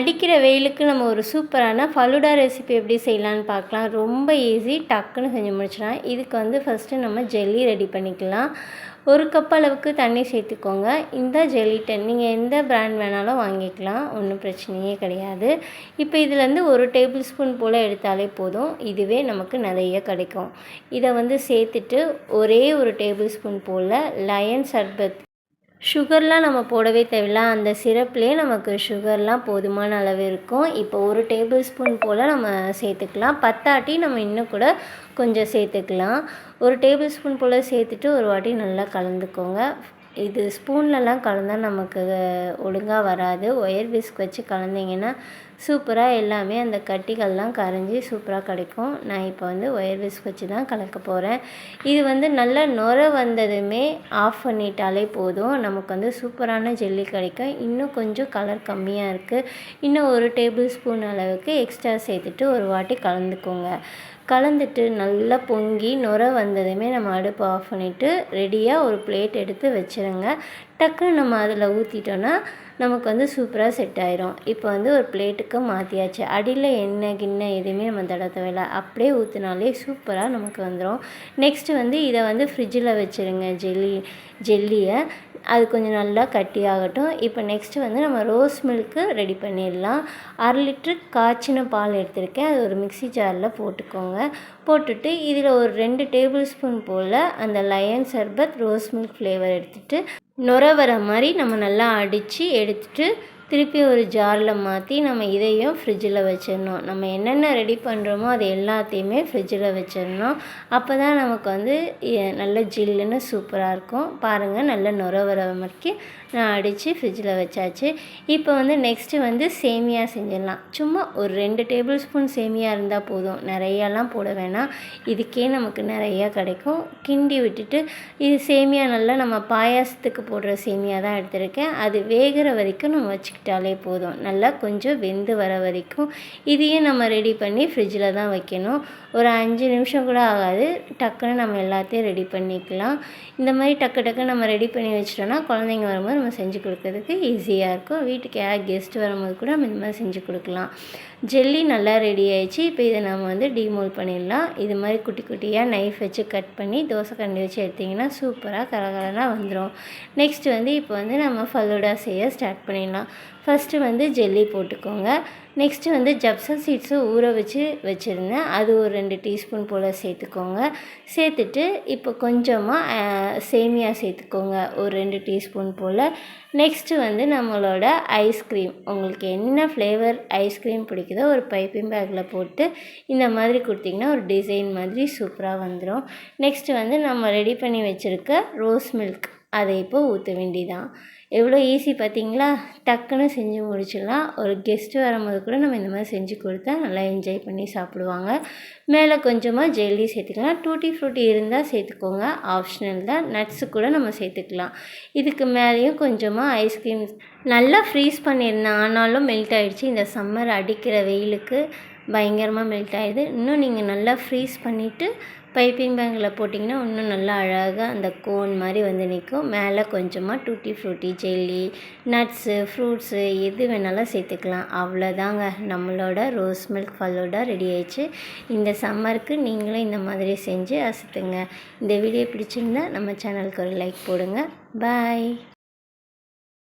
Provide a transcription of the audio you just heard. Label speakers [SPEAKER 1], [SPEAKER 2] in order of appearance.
[SPEAKER 1] அடிக்கிற வெயிலுக்கு நம்ம ஒரு சூப்பரான ஃபலூடா ரெசிபி எப்படி செய்யலான்னு பார்க்கலாம். ரொம்ப ஈஸி டக்குன்னு செஞ்சு முடிச்சிடலாம். இதுக்கு வந்து ஃபஸ்ட்டு நம்ம ஜெல்லி ரெடி பண்ணிக்கலாம். ஒரு கப் அளவுக்கு தண்ணி சேர்த்துக்கோங்க. இந்த ஜெல்லி டன் நீங்கள் எந்த பிராண்ட் வேணாலும் வாங்கிக்கலாம். ஒன்றும் பிரச்சனையே கிடையாது. இப்போ இதுலேருந்து ஒரு டேபிள் ஸ்பூன் போல் எடுத்தாலே போதும். இதுவே நமக்கு நிறைய கிடைக்கும். இதை வந்து சேர்த்துட்டு ஒரே ஒரு டேபிள் ஸ்பூன் போல் லயன் சர்பத் சுகர்லாம் நம்ம போடவே தேவையில்ல. அந்த சிரப்லேயே நமக்கு சுகர்லாம் போதுமான அளவு இருக்கும். இப்போ ஒரு டேபிள் ஸ்பூன் போல் நம்ம சேர்த்துக்கலாம். பத்தாட்டி நம்ம இன்னும் கூட கொஞ்சம் சேர்த்துக்கலாம். ஒரு டேபிள் ஸ்பூன் போல் சேர்த்துட்டு ஒரு வாட்டி நல்லா கலந்துக்கோங்க. இது ஸ்பூன்லலாம் கலந்தால் நமக்கு ஒழுங்காக வராது. ஒயர் விஸ்க் வச்சு கலந்திங்கன்னா சூப்பராக எல்லாமே அந்த கட்டிகள்லாம் கரைஞ்சி சூப்பராக கிடைக்கும். நான் இப்போ வந்து ஒயர் விஸ்க் வச்சு தான் கலக்க போகிறேன் இது வந்து நல்லா நுர வந்ததுமே ஆஃப் பண்ணிட்டாலே போதும். நமக்கு வந்து சூப்பரான ஜெல்லி கிடைக்கும். இன்னும் கொஞ்சம் கலர் கம்மியாக இருக்குது இன்னும் ஒரு டேபிள் ஸ்பூன் அளவுக்கு எக்ஸ்ட்ரா சேர்த்துட்டு ஒரு வாட்டி கலந்துக்கோங்க. கலந்துட்டு நல்லா பொங்கி நுர வந்ததுமே நம்ம அடுப்பு ஆஃப் பண்ணிவிட்டு ரெடியாக ஒரு பிளேட் எடுத்து வச்சுருங்க. டக்குன்னு நம்ம அதில் ஊற்றிட்டோன்னா நமக்கு வந்து சூப்பராக செட் ஆயிரும். இப்போ வந்து ஒரு பிளேட்டுக்கு மாற்றியாச்சு அடியில் எண்ணெய் கிண்ணெய் எதுவுமே நம்ம தட தேவையில்லை. அப்படியே ஊற்றினாலே சூப்பராக நமக்கு வந்துடும் நெக்ஸ்ட்டு வந்து இதை வந்து ஃப்ரிட்ஜில் வச்சுருங்க. ஜெல்லி ஜெல்லியை அது கொஞ்சம் நல்லா கட்டி ஆகட்டும் இப்போ நெக்ஸ்ட்டு வந்து நம்ம ரோஸ் மில்க்கு ரெடி பண்ணிடலாம். அரை லிட்ரு காய்ச்சின பால் எடுத்திருக்கேன். அது ஒரு மிக்சி ஜாரில் போட்டுக்கோங்க. போட்டுட்டு இதில் ஒரு ரெண்டு டேபிள் ஸ்பூன் போல் அந்த Lion sharbat rose milk flavour எடுத்துகிட்டு நுர வர மாதிரி நம்ம நல்லா அடித்து எடுத்துகிட்டு திருப்பி ஒரு ஜாரில் மாற்றி நம்ம இதையும் ஃப்ரிட்ஜில் வச்சிடணும். நம்ம என்னென்ன ரெடி பண்ணுறோமோ அது எல்லாத்தையுமே ஃப்ரிட்ஜில் வச்சிடணும். அப்போ தான் நமக்கு வந்து நல்ல ஜில்லுன்னு சூப்பராக இருக்கும். பாருங்கள் நல்ல நுர வர மாதிரி நான் அடித்து ஃப்ரிட்ஜில் வச்சாச்சு. இப்போ வந்து நெக்ஸ்ட்டு வந்து சேமியா செஞ்சிடலாம். சும்மா ஒரு ரெண்டு டேபிள் ஸ்பூன் சேமியா இருந்தால் போதும். நிறையாலாம் போட வேணாம். இதுக்கே நமக்கு நிறையா கிடைக்கும். கிண்டி விட்டுட்டு இது சேமியா நல்லா நம்ம பாயாசத்துக்கு போடுற சேமியா தான் எடுத்திருக்கேன். அது வேகிற வரைக்கும் நம்ம விட்டாலே போதும். நல்லா கொஞ்சம் வெந்து வர வரைக்கும் இதையும் நம்ம ரெடி பண்ணி ஃப்ரிட்ஜில் தான் வைக்கணும். ஒரு அஞ்சு நிமிஷம் கூட ஆகாது. டக்குன்னு நம்ம எல்லாத்தையும் ரெடி பண்ணிக்கலாம். இந்த மாதிரி டக்கு டக்கு நம்ம ரெடி பண்ணி வச்சிட்டோன்னா குழந்தைங்க வரும்போது நம்ம செஞ்சு கொடுக்கறதுக்கு ஈஸியாக இருக்கும். வீட்டுக்கு யார் கெஸ்ட் வரும்போது கூட நம்ம இந்த மாதிரி செஞ்சு கொடுக்கலாம். ஜெல்லி நல்லா ரெடி ஆயிடுச்சு. இப்போ இதை நம்ம வந்து டீமோல் பண்ணிடலாம். இது மாதிரி குட்டி குட்டியாக நைஃப் வச்சு கட் பண்ணி தோசை கண்டி வச்சு எடுத்திங்கன்னா சூப்பராக கலகலனாக வந்துடும் நெக்ஸ்ட் வந்து இப்போ வந்து நம்ம ஃபலூடா செய்ய ஸ்டார்ட் பண்ணிடலாம். ஃபஸ்ட்டு வந்து ஜெல்லி போட்டுக்கோங்க. நெக்ஸ்ட்டு வந்து ஜப்சா சீட்ஸு ஊற வச்சு வச்சுருந்தேன். அது ஒரு ரெண்டு டீஸ்பூன் போல் சேர்த்துக்கோங்க. சேர்த்துட்டு இப்போ கொஞ்சமாக சேமியா சேர்த்துக்கோங்க. ஒரு ரெண்டு டீஸ்பூன் போல். நெக்ஸ்ட்டு வந்து நம்மளோட ஐஸ்கிரீம் உங்களுக்கு என்ன ஃப்ளேவர் ஐஸ்கிரீம் பிடிக்குதோ ஒரு பைப்பிங் பேக்கில் போட்டு இந்த மாதிரி கொடுத்திங்கன்னா ஒரு டிசைன் மாதிரி சூப்பராக வந்துடும் நெக்ஸ்ட்டு வந்து நம்ம ரெடி பண்ணி வச்சுருக்க ரோஸ் மில்க் அதை இப்போ ஊற்ற வேண்டிதான். எவ்வளோ ஈஸி பார்த்தீங்களா? டக்குன்னு செஞ்சு முடிச்சிடலாம். ஒரு கெஸ்ட்டு வரும்போது கூட நம்ம இந்த மாதிரி செஞ்சு கொடுத்தா நல்லா என்ஜாய் பண்ணி சாப்பிடுவாங்க. மேலே கொஞ்சமாக ஜெல்லி சேர்த்துக்கலாம். டூட்டி ஃப்ரூட்டி இருந்தால் சேர்த்துக்கோங்க. ஆப்ஷனல் தான். நட்ஸு கூட நம்ம சேர்த்துக்கலாம். இதுக்கு மேலேயும் கொஞ்சமாக ஐஸ்கிரீம் நல்லா ஃப்ரீஸ் பண்ணியிருந்தேன் ஆனாலும் மெல்ட் ஆகிடுச்சு இந்த சம்மர் அடிக்கிற வெயிலுக்கு பயங்கரமாக மெல்ட் ஆகிடுது இன்னும் நீங்கள் நல்லா ஃப்ரீஸ் பண்ணிவிட்டு பைப்பிங் பேங்கில் போட்டிங்கன்னா இன்னும் நல்லா அழகாக அந்த கோன் மாதிரி வந்து நிற்கும் மேலே கொஞ்சமாக tutti frutti jelly nuts fruits எது வேணாலும் சேர்த்துக்கலாம். அவ்வளோதாங்க நம்மளோட ரோஸ் மில்க் ஃபல்லோட ரெடி ஆயிடுச்சு. இந்த சம்மருக்கு நீங்களும் இந்த மாதிரி செஞ்சு அசத்துங்க. இந்த வீடியோ பிடிச்சிருந்தா நம்ம சேனலுக்கு ஒரு லைக் போடுங்க. பாய்